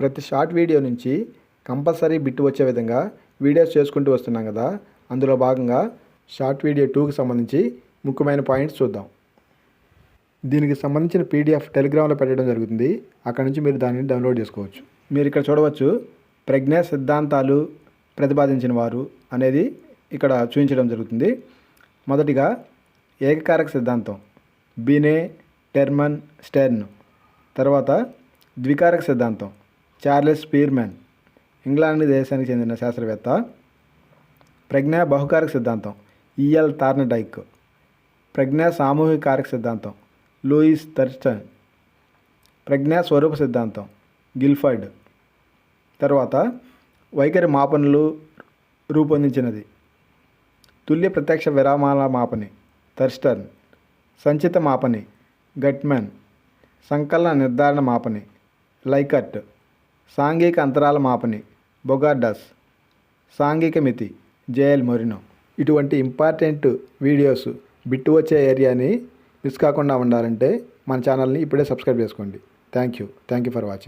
ప్రతి short video నుంచి compulsory bit వచ్చే విధంగా వీడియోస్ చేసుకుంటూ వస్తున్నాం కదా. అందులో భాగంగా షార్ట్ వీడియో టూకి సంబంధించి ముఖ్యమైన పాయింట్స్ చూద్దాం. దీనికి సంబంధించిన పీడిఎఫ్ టెలిగ్రామ్లో పెట్టడం జరుగుతుంది. అక్కడ నుంచి మీరు దానిని డౌన్లోడ్ చేసుకోవచ్చు. మీరు ఇక్కడ చూడవచ్చు ప్రజ్ఞ సిద్ధాంతాలు ప్రతిపాదించిన వారు అనేది ఇక్కడ చూపించడం జరుగుతుంది. మొదటిగా ఏకకారక సిద్ధాంతం బినే టెర్మన్ స్టెర్న్. తర్వాత ద్వికారక సిద్ధాంతం చార్లెస్ స్పీర్మెన్ ఇంగ్లాండ్ దేశానికి చెందిన శాస్త్రవేత్త. ప్రజ్ఞా బహుకారక సిద్ధాంతం ఈఎల్ తార్నడైక్. ప్రజ్ఞా సామూహిక కారక సిద్ధాంతం లూయిస్ థర్స్టన్. ప్రజ్ఞా స్వరూప సిద్ధాంతం గిల్ఫర్డ్. తర్వాత వైఖరి మాపనలు రూపొందించినది. తుల్య ప్రత్యక్ష విరామాల మాపని థర్స్టర్న్ సంచిత మాపని గట్మెన్ సంకలన నిర్ధారణ మాపని లైకర్ట్. సాంఘిక అంతరాల మాపని బొగార్డస్ సాంఘిక మితి జేఎల్ మొరినో. ఇటువంటి ఇంపార్టెంట్ వీడియోస్ బిట్టు వచ్చే ఏరియాని మిస్ కాకుండా ఉండాలంటే మన ఛానల్ని ఇప్పుడే సబ్స్క్రైబ్ చేసుకోండి. Thank you. Thank you for watching.